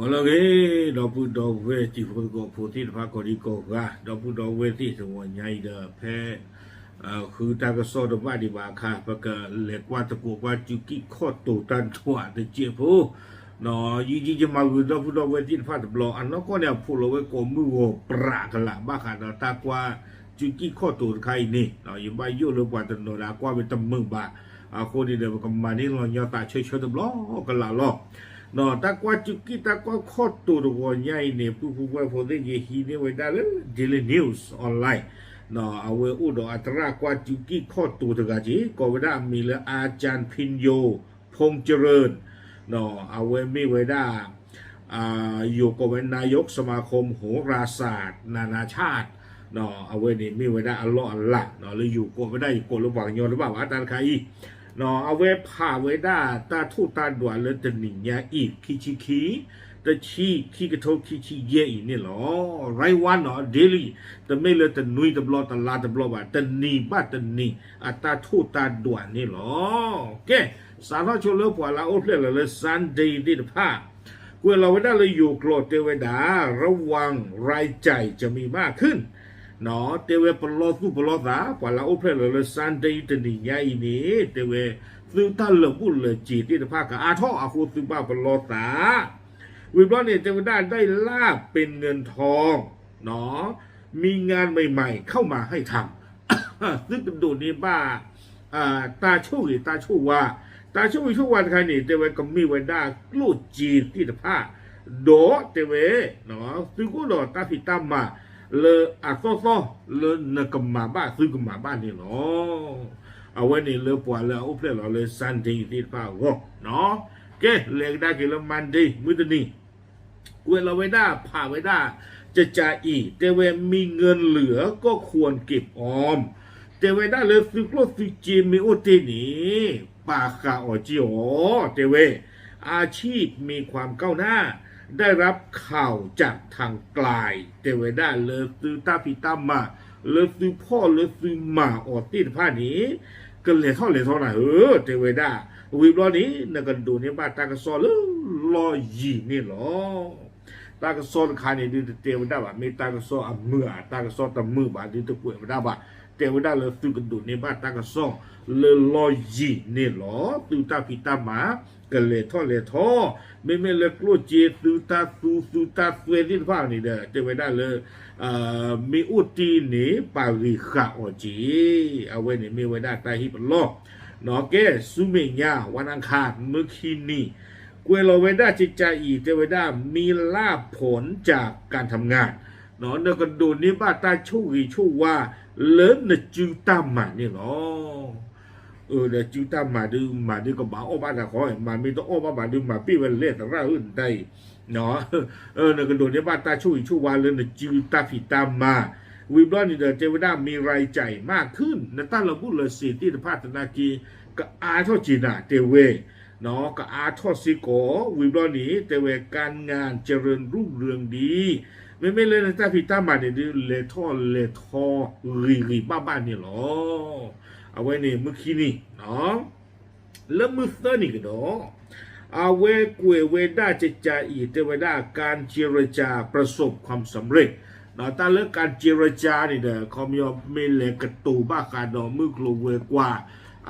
我那个老不到位，几乎个菩提的话搞的搞个，老不到位的是我伢的拍，呃，คือตากระสอดว่าดีว่าค่ะปะกะเล็กว่าตะกัวว่าจุกิข้อตูตันทั่ว的เจ็บผู้เนาะยี่จีจะมาคือเราพูดเอาไว้ที่ฟ้าตะบลออันนั้นก็เนี่ยพูดเอาไว้ก็มือโปรากันละบ้าค่ะเนาะตากว่าจุกิข้อตูใครนี่เนาะยังว่ายุ่งเลยกว่าตะโนดากว่าเป็นตะมึงบ้าอ่าคนที่เดินก็มานี่เราเนี่ยตาเฉยๆตะบลอกันละล้อ no ta kwa chuki ta kwa khotu ro nyai ne pu pu kwa pho de ye hi ne we da le daily news online no awe u do atra kwa chuki khotu de ga ji ko we da mi le a chan phin yo phong cheren no awe mi we da อยู่กับนายกสมาคมโหราศาสตร์ นานาชาติเนาะเอาไว้นี่มีไว้ได้อัลลอฮ์อัลละเนาะหรืออยู่กับไม่ได้อยู่กับระหว่างยนระหว่างอาจารย์ใคร 那阿维帕维达大兔大短了的你呀，一起起起。the chi ki ka to ki chi ye i ni lo right one no daily the mele the nui the blood the la the blood ba the ni ba the ni ata thu ta duan ni lo okay สารชนเลือกว่าเราเลือกเลยซันดีดิดผ้ากูเราไม่ได้เลยอยู่โกรธเทวดาระวังรายใจจะมีมากขึ้น နော်တေဝေပလောစုပလောသာပွာလာဥဖရလစန်ဒေးတနီညာဤနေတေဝေသူတလပုလကြည်တိတဖကအာထောအခုသူပပလောသာဝိဘလောနေတေဝဒได้ลาบเป็นเงินทองเนาะมีงานใหม่ๆ เข้ามาให้ทำ ซึ่งดูนี่บ้าอ่าตาชูหรือตาชูว่า ตาชูชูวันใครนี่เตเวก็มีไว้ได้กลูจีนที่ตะผ้าโดเตเวเนาะซึ่งก็ดอตาพิตามมา เลออาซ้อซ้อเลอนกมาบ้าซื้อกมาบ้านี่เนาะเอาไว้นี่เลอปวดเลออุปเลอเลยสันทีที่ฟ้าก็เนาะเกเลกได้กี่ละมันดีมือตนี้เวลาไว้ได้ผ่าไว้ได้จะจ่ายอีกแต่เวมีเงินเหลือก็ควรเก็บออม แต่เวได้เลยซื้อรถซื้อจีมีโอตินี่ปากกาออจิโอแต่เวอาชีพมีความก้าวหน้า ได้รับข่าวจากทางไกลเตเวด้าเลยซื้อตาพิตามาเลยซื้อพ่อเลยซื้อมาออดติดผ้านี้ก็เลยเท่าเลยเท่าไหร่เออเตเวด้าวิบล้อนี้นักกันดูเนี่ยบ้านตากระซอเลยรอยีนี่หรอตากระซอนคานี่ดูเตเวด้าบ่าม่ตากระซออะมืออะตากระซอตะมือบ่าดูตะป่วยบ่ได้บ่าเตเวด้าบ้า te wada le tu gendu ne ba ta ka song le lo ji ne lo tu ta pi ta ma ke le tho le tho me me le klo je tu ta tu tu ta tue ni ba ni de te wada le mi u ti ne pa ri kha o ji a we ne me wada ta hi lo no ke su me nya wan an kha mu khi ni กวยโลเวด้าจิตใจอีเทวดามีลาภผลจากการทำงาน เนาะเนกดูนี่บ้าตาชูวีชูว่าเลิศนจูตามมานี่เนาะเออเดี๋ยวจิตามมาดูมาดูก็บอกโอ้บ้านะขอมาไม่ต้องโอ้บ้ามาดูมาปี้วันเล่แต่ละอื่นได้เนาะเออเนี่ยก็โดนเนี่ยบ้านตาช่วยช่วยวันเลยเนี่ยจิตาผิดตามมาวิบลอนี่เดี๋ยวเจวดามีรายจ่ายมากขึ้นนะตั้งเราพูดเลยสิที่พัฒนากีก็อาท่าจีน่ะเตเวเนาะก็อาทอสิโกวิบลอนนี้เตเวการงานเจริญรุ่งเรืองดี ไม่ไม่เลยนะตาผิดตามมาเนี่ยเลทอเลทอรีรีบ้าบ้านเนี่ยหรอเอาไว้ในเมื่อกี้นี่เนาะแล้วมือเตอร์นี่ก็เนาะเอาไว้กวยเวด้าจะจาอีเทวดาการเจรจาประสบความสำเร็จเนาะแต่เรื่องการเจรจานี่เด้อเขามีเมเลกระตูบ้าการเนาะมือกลัวเวกว่า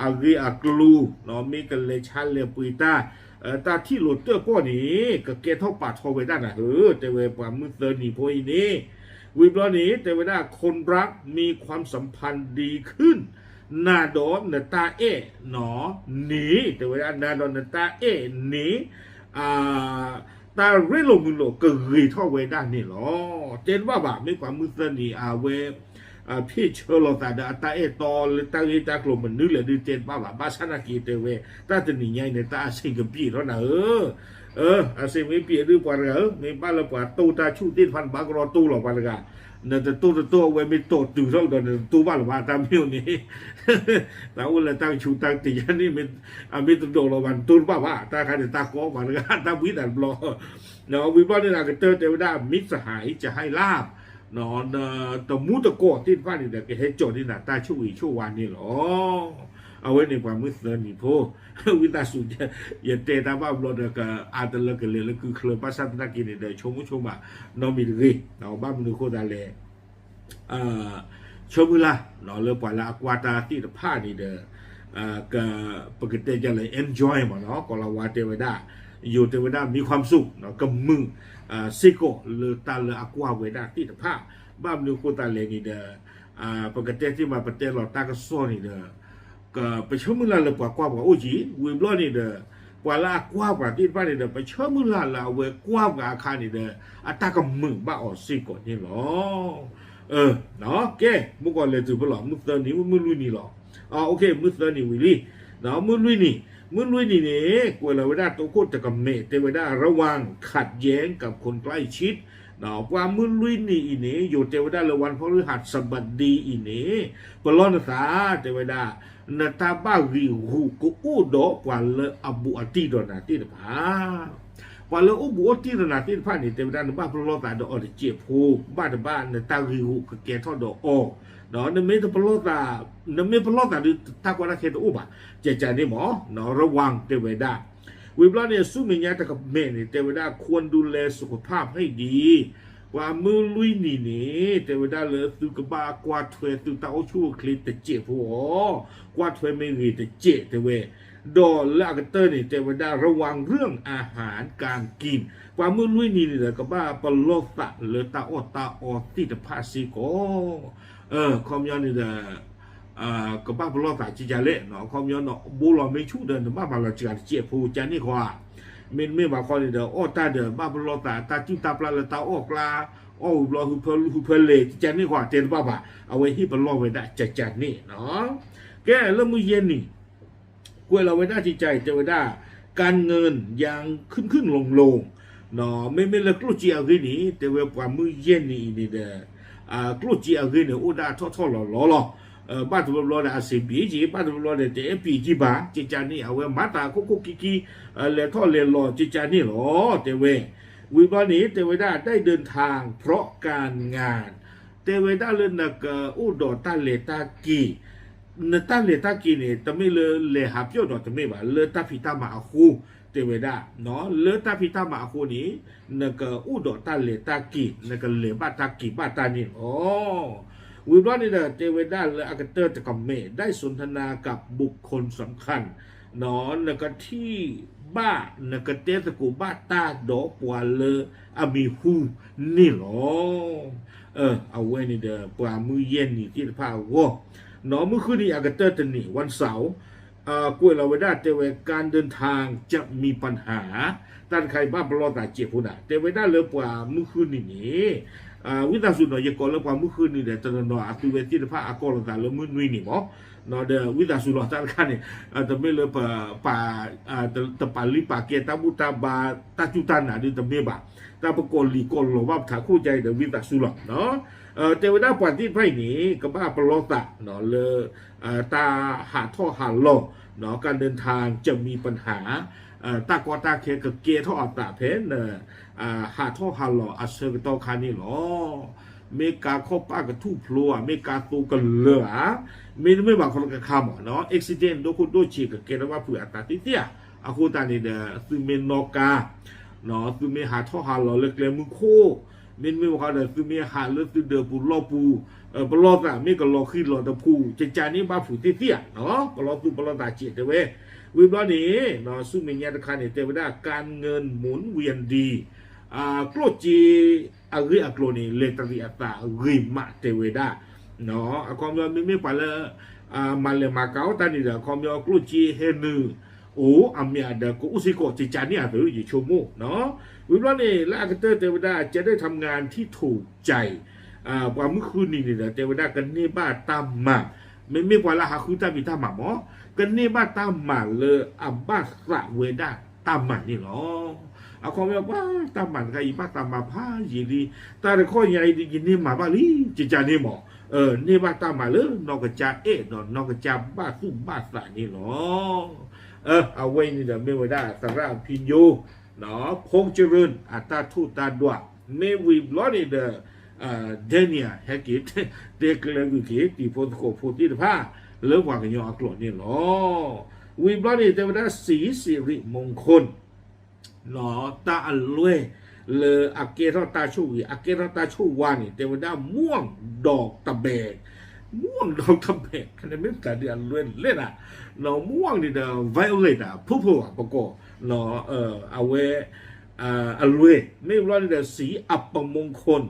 อากีอากลูเนาะมีกันเลยชันเลยปุยตา เออตาที่หลดเตอร์ป้อนี้ก็เกท่าปาดทอไว้ได้นะเออแต่เวปามือเตอร์นี่พวกนี้วิบลอนี้แต่เวลาคนรักมีความสัมพันธ์ดีขึ้นนาดอนนตาเอหนอหนีแต่เวลานาดอนนตาเอหนีอ่าตาเรโลมุโลก็รีท่อเวด้านนี่หรอเจนว่าแบบไม่ความมือสนีอาเว พี่เชลตาเดาตาเอตอลตาเอตากลมมันนึกเลยดูเจนบ้าบ้าชนะกีเตเวตาตึงใหญ่เนี่ยตาสิงกับพี่แล้วนะเออเอออาศัยไม่เปลี่ยนรือเปล่าเออไม่บ้านละกว่าตู้ตาชูตินพันบางรอตู้หรอกปันละนั่นแต่ตู้ตัวเวไม่โตดูเท่าเดิมตู้บ้านว่าตามเี่ยวนี้เราเลยตั้งชูตั้งตีนนี่มีอามิตรโดรวันตู้บ้าว่าตาใครตาโก้อวันละตาวิดันบลอเนาะวิบัตินี่นากเตอร์เทวดามิตรสหายจะให้ลาบ နော်တမှုတကောတိပါနေတယ်ကဟဲကြော်နေတာတာချူဝီချူဝါနေလောအဝဲနေပါမစ်လနီဖိုဝိတာစုရတေတာဘဘလဒကအတလကလေလကခလပါစတ်တကိနေတယ်ချုံချုံမနော်မီရီနော်ဘာမနုခိုဒါလေအာချုံမလာနော်လေပါလာကွာတာတိတဖာနေတယ်အာကပကတဲ့ကြလေ enjoy မနော်ကောလာဝါတေဝဒါ ราว่าเทวดาอยู่เทวดามีความสุขเนาะกับมึงอ่าซิโกเลือตาเลืออควาเวดาที่ผ้าบ้ามันดูโคตรเลยนี่เด้ออ่าปกติที่มาประเทศเราตาก็ซ้อนนี่เด้อ ก็ไปเชื่อมือลาเลยปว่ากว่าว่าโอ้จีวิมล้อนี่เด้อกว่าลากว่าว่าที่บ้านนี่เด้อไปเชื่อมือลาลาเวกว่ากับอาคารนี่เด้ออัตาก็มึงบ้าออกสิก่อนนี่หรอเออเนาะแกมุก่อนเลยถือบ่หรอมุตอนนี้มือลุยนี่หรออ๋อโอเคมุตอนนี้วิลี่เนาะมือลุย นี่มือลุยนี่เนี่ยกว่าเราเวลาตัวโคตรจะกับเมตแต่เวลาระวังขัดแย้งกับคนใกล้ชิดเนาะความื่อลุยนี่อีนี่อยู่เทวดาละวันพฤหัสบดีอีนี่ปลอนสาเทวดานาตาบ้าวิหูกูอูดอกว่าเลออบุอติดอนาติดพา กว่าเลออบุอติดอนาติดพานี่เทวดาในบ้าพลอตาดออดเจ็บผูบ้านบ้านนาตาวิหูก็แกทอดดอกออเนาะนเมตพลอตานเมพลอตาดิตากว่านาเคตอุบะเจจานี่หมอเนาะระวังเทวดา วิบลาเนี่ยสู้มีญาติกับแม่เนี่ยเทวดาควรดูแลสุขภาพให้ดีกว่ามือลุยนี่นี่เทวดาเลยตุกบากว่าถวยตุตาโอชูคลิตเจ็บหัวกว่าถวยไม่รีแต่เจ็บเทเว ดอลและอากาเตอร์นี่เจวันดาระวังเรื่องอาหารการกินความมือลุยนี่นี่แหละก็บ้าปลโลตะเลตาอตาออติตภาษีก็เออคอมยอนนี่เหละก็บ้าปลอตาจิจาเล่เนาะคอมยอนเนาะบุรอไม่ชูเดินบ้าปลอจิกเจียผู้จานี่ขวาเมนไมื่อบาคอนนี่เดอโอตาเดอบ้าปลอตาตาจิ้งตาปลาเลตาออกลาโอ้บลอฮุเพลฮุเพลเลจนี่ขวาเต็นบ้าบ่าเอาไว้ที่ปลอไว้ได้จัดจัดนี่เนาะแกแล้วมือเย็นนี่ เวลม่ได้าจิใจเจเได้การเงินยังขึ้นขึ้นลงลงเนาะไม่ไม่เลิกลุ่จีเอากินี่แต่เวลความมือเย็นนี่นี่เด้ออ่ากลุ่จีเอากินี่อุดาท่อท่อหล่อหล่อเออบ้านทุบล้อเนี่ยอาศัยบีจีบ้านทุบล้อเนี่ยเตะปีจีบ้าจิจานี่เอาไว้มาตาคุกคุกกิกิเออเลท่อเลหล่อจิจานี่หรอแต่เววิบานี้เตเวด้าได้เดินทางเพราะการงานเตเวด้าเล่นนักอูดอตาเลตากี นตาเลตากีเนี่ยตไม่เลเลหาเปียวดอแต่ไม่ว่าเลยตาพิตามาคูเตเวดาเนาะเลยตาพิตามาคูนี้นักอุดอตาเลตากีนักเลบาตากีบาตานี่โอ๋อวิบลอนี่เดเจเวดาและอากาเตอร์จากัมเมได้สนทนากับบุคคลสำคัญเนอนแล้วก็ที่บ้านกเตสกูบ้าตาดอกปวาเลออามีฮูนี่หรอเออเอาไว้นี่เดอปวามือเย็นนี่ที่พาวะ เนอเมื่อคืนนี้อากาเตอร์ตันนี่วันเสาร์กล้วยเราไว้ได้เจเวการเดินทางจะมีปัญหาตันใครบ้าปลอดตาเจ็บพูดะเจเวด้เลยปวาเมื่อคืนนี้วิตาสุนอยกอลความมือคืนนี่เด้ตนนออตุเวติพระอากอลตาเลมือนุยนี่บ่นอเดวิตาสุนตาคันนี่อ่าตะเมเลปะปาอ่าตะปาลิปาเกตาบุตาบาตาจุตานาดิตะเมบะตาปกอลีกอลว่าถาคู่ใจเดวิตาสุลเนาะ เออเทวดาปฏิไผนี่ก็บ้าปลอตะเนาะเลอ่าตาหาท่อหาลอเนาะการเดินทางจะมีปัญหาเอ่อตากอตาเคกับเกท่ออัตตาเพนเนออ่าหาท่อหาหล่ออาเซกตอคานี่หรอเมกาข้อป้ากับทุพลัวเมกาตูกันเหลือเมนไม่บางคนกับคำเนาะอุบิเหตุโดคุโดชีกับเกณฑ์ว่าผู้อัตตาติเตียอาคูตานี่เด้อซึเมนอกาเนาะซึเมหาท่อหาหล่อเล็กๆมึงโค เมนไม่บอกเด้อซึเมหาเลือดเดือปูลอปูเออปลอตาเมก็ลอขึ้นลอตะพูเจจานี่บ้าผู้เตี้ยเนาะปลอตูปลอตาเจเดเววิบลอนี้เนาะซุเมญญาตะคานี่เทวดาการเงินหมุนเวียนดีอ่ากลจีอริอากลนีเลตริอัตาริมาเทเวดาเนาะคอมยอมิมิปะเลอ่ามาเลมาเกาตานี่เดคอมยอกลจีเฮนูโอ้ อามีอาเดกุอุสิโกจิจานี่อาเดอยู่ชั่วโมงเนาะวิบลานี่ละอักเตอร์เทวดาจะได้ทำงานที่ถูกใจอ่าว่าเมื่อคืนนี้เนี่ยเทวดากันนี่บ้าตามมาไม่ไม่กว่าละหาคือตาบิตาหมาหมอกันนี่บ้าตามมาเลยอับบาสระเวดาตามมานี่หรอเอาความแบบว่าตามมันกันอีป้าตามมาผ้ายีดีตาแต่ข้อใหญ่ดีกินนี่มาบ้าลีจิจานี่หมอเออนี่บ้าตามมาเลยนอกกระจาเอ๊ะนอนนกกระจาบ้าซุ่มบ้าสานี่หรอ เออเอาไว้นี่เดี๋ยวไม่ไว้ได้สำหรับพินโยเนาะพงเจริญอัตตาทูตาดวไม่วิบล้อนี่เด้ออ่าเดเนียเฮกิตเด็กเลยกุกิตีโพสโคโพติผ้าเลิกว่ากันยอกหลอนี่หรอวีบลอนี่เทวดาสีสิริมงคลเนาะตาอันลวยเลออาเกรตาชูวีอาเกรตาชูวานี่เทวดาม่วงดอกตะเบก ม่วงดอกตะเบกคะแนนไม่แต่เดือนลวยเล่นอ่ะเนาะม่วงนี่เดอไวโอเลตอ่ะผู้ผู้อ่ะปะกอเนาะเอ่อเอาไว้อ่าอันลวยไม่รู้นี่เดอสีอัปมงคล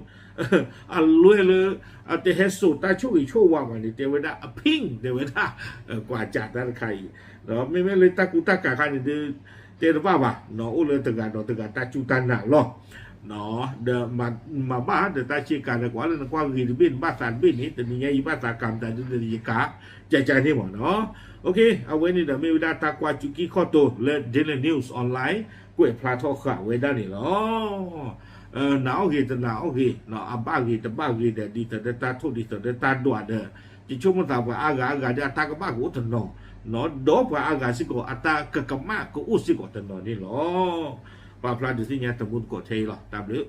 อันลวยเลยอาเตเฮสุตาชูวีชูวามันนี่เทวดาอพิงเทวดาเอ่อกว่าจัดนั้นใครเนาะไม่ไม่เลยตากูตากาคันนี่เดือ te de baba no u le tega no tega ta chu tan na lo no de ma ma ba de ta chi ka de kwa le kwa gi de bin ba san bin ni de ni ye ba ta kam ta de de ka ja ja ni mo no okay a we ni de me da ta kwa chu ki kho to le daily news online ကိုပလာတော့ခဝေဒနီလောအဲနောက်ကြီးတနောက်ကြီးနော်အပကြီးတပကြီးတဲ့ဒီတတထုတ်ဒီတတတော့တဲ့ဒီချုံမတာပါအာဂါအာဂါတဲ့တာကပကိုတနော်နော်တော့ပါအာဂါ ปลาพลาดอยู่นี่ยงตะบุญโกเทหรอตามหรือ